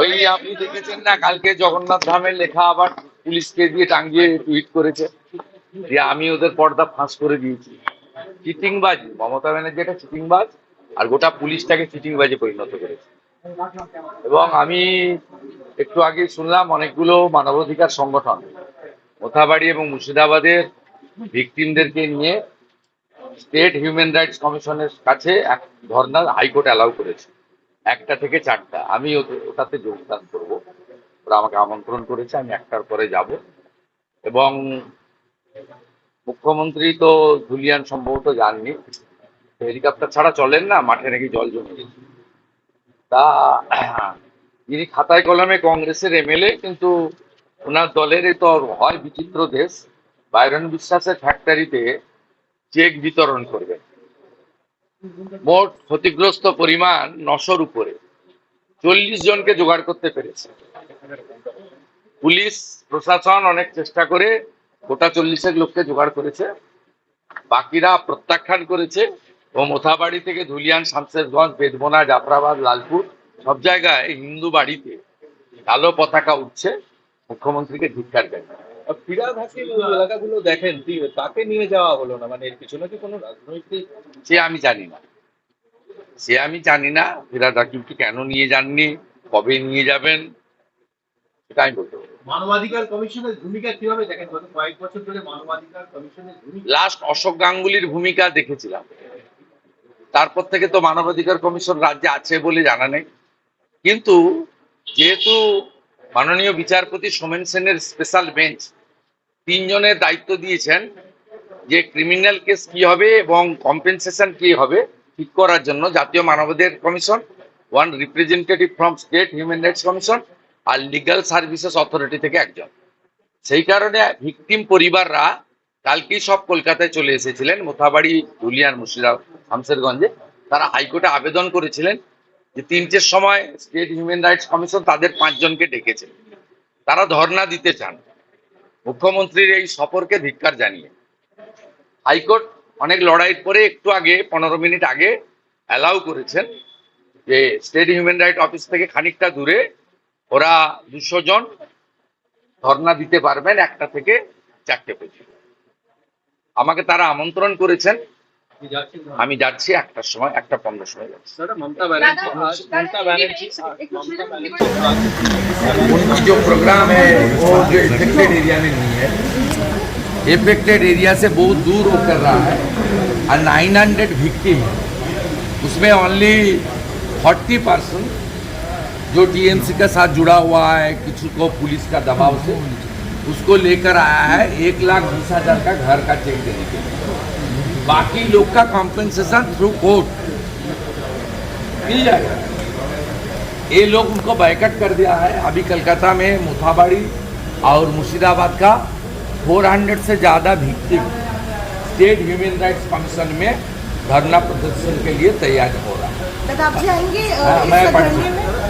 ওই আপনি দেখেছেন না, কালকে জগন্নাথ ধামের লেখা আবার পুলিশকে দিয়ে টাঙ্গিয়ে টুইট করেছে যে আমি ওদের পর্দা ফাঁস করে দিয়েছি। চিটিংবাজ, মমতা ব্যানার্জি একটা চিটিংবাজ, আর গোটা পুলিশটাকে চিটিংবাজে পরিণত করেছে। এবং আমি একটু আগে শুনলাম অনেকগুলো মানবাধিকার সংগঠন, মোথাবাড়ি এবং মুর্শিদাবাদের ভিকটিমদেরকে নিয়ে স্টেট হিউম্যান রাইটস কমিশনের কাছে এক ধর্না হাইকোর্ট অ্যালাউ করেছে, একটা থেকে চারটা। আমি ওটাতে যোগদান করব। ওরা আমাকে আমন্ত্রণ করেছে, আমি একটার পরে যাব। এবং মুখ্যমন্ত্রী তো ধুলিয়ান সম্ভবত যাননি হেলিকপ্টার ছাড়া চলেন না, মাঠে নাকি জল জমে গেছে। তা তিনি খাতায় কলমে কংগ্রেসের এমএলএ, কিন্তু ওনার দলের তো হয় বিচিত্র দেশ। বাইরন বিশ্বাসের ফ্যাক্টরিতে চেক বিতরণ করবে। মোট ক্ষতিগ্রস্ত পরিমাণ নশোর উপরে। চল্লিশ জনকে জোগাড় করতে পেরেছে। পুলিশ, প্রশাসন অনেক চেষ্টা করে গোটা চল্লিশের লোককে জোগাড় করেছে। বাকিরা প্রত্যাখ্যান করেছে। ও মোথাবাড়ি থেকে ধুলিয়ান শামশেরগঞ্জ বেদবোনা জাফরাবাদ লালপুর সব জায়গায় হিন্দু বাড়িতে কালো পতাকা উঠছে মুখ্যমন্ত্রীকে ধিক্কার দেন ফিরাদ এলাকাগুলো দেখেন তাকে নিয়ে যাওয়া হলো না? মানে এর পিছনে কি কোনো রাজনৈতিক সে আমি জানি না। সে আমি জানি না ফিরাদ হাকিমকে কেন নিয়ে যাননি কবে নিয়ে যাবেন সেটা আমি বলতে মানবাধিকার কমিশনের ভূমিকা কীভাবে দেখেন? গত কয়েক বছর ধরে মানবাধিকার কমিশনের ভূমিকা লাস্ট অশোক গাঙ্গুলির ভূমিকা দেখেছিলাম। তারপর থেকে তো মানবাধিকার কমিশন রাজ্যে আছে বলে জানা নেই। কিন্তু যেহেতু মাননীয় বিচারপতি সোমেন সেনের স্পেশাল বেঞ্চ তিনজনের দায়িত্ব দিয়েছেন যে ক্রিমিনাল কেস কি হবে এবং কম্পেনসেশন কি হবে ঠিক করার জন্য জাতীয় মানবাধিকার commission one representative from state human rights commission R legal services authority থেকে একজন। সেই কারণে ভিকটিম পরিবাররা কালকেই সব কলকাতায় চলে এসেছিলেন মোথাবাড়ি ধুলিয়ান মুর্শিদা শামসেরগঞ্জে তারা হাইকোর্টে আবেদন করেছিলেন যে তিনটের সময় স্টেট হিউম্যান রাইটস কমিশন তাদের পাঁচজনকে ডেকেছে। তারা ধর্ণা দিতে চান। মুখ্যমন্ত্রীর এই সফরকে ধিক্কার জানিয়ে। হাইকোর্ট অনেক লড়াইয়ের পরে একটু আগে, পনেরো মিনিট আগে, অ্যালাউ করেছেন যে স্টেট হিউম্যান রাইট অফিস থেকে খানিকটা দূরে ওরা দুশো জন ধর্ণা দিতে পারবেন একটা থেকে চারটে পর্যন্ত। আমাকে তারা আমন্ত্রণ করেছেন আপনি যাচ্ছেন না? আমি যাচ্ছি একটার সময় একটা পনেরো সময় যাচ্ছি দাদা মমতা ব্যানার্জি আজ মমতা ব্যানার্জি মমতা ব্যানার্জি उनकी जो प्रोग्राम है वो जो इफेक्टेड एरिया में नहीं है इफेक्टेड एरिया से बहुत दूर वो कर रहा है और 900 विक्टिम है उसमें ओनली 40 परसेंट जो टीएमसी के साथ जुड़ा हुआ है किसी को पुलिस का दबाव से उसको लेकर आया है एक लाख बीस हज़ार का घर का चेक देने के लिए। बाकी लोग का कॉम्पेंसेशन थ्रू कोर्ट मिल जाएगा। ये लोग उनको बैकट कर दिया है। अभी कलकत्ता में मुथाबाड़ी और मुर्शिदाबाद का 400 से ज़्यादा victim state human rights commission में धरना प्रदर्शन के लिए तैयार हो रहा है। हाँ, पढ़- में?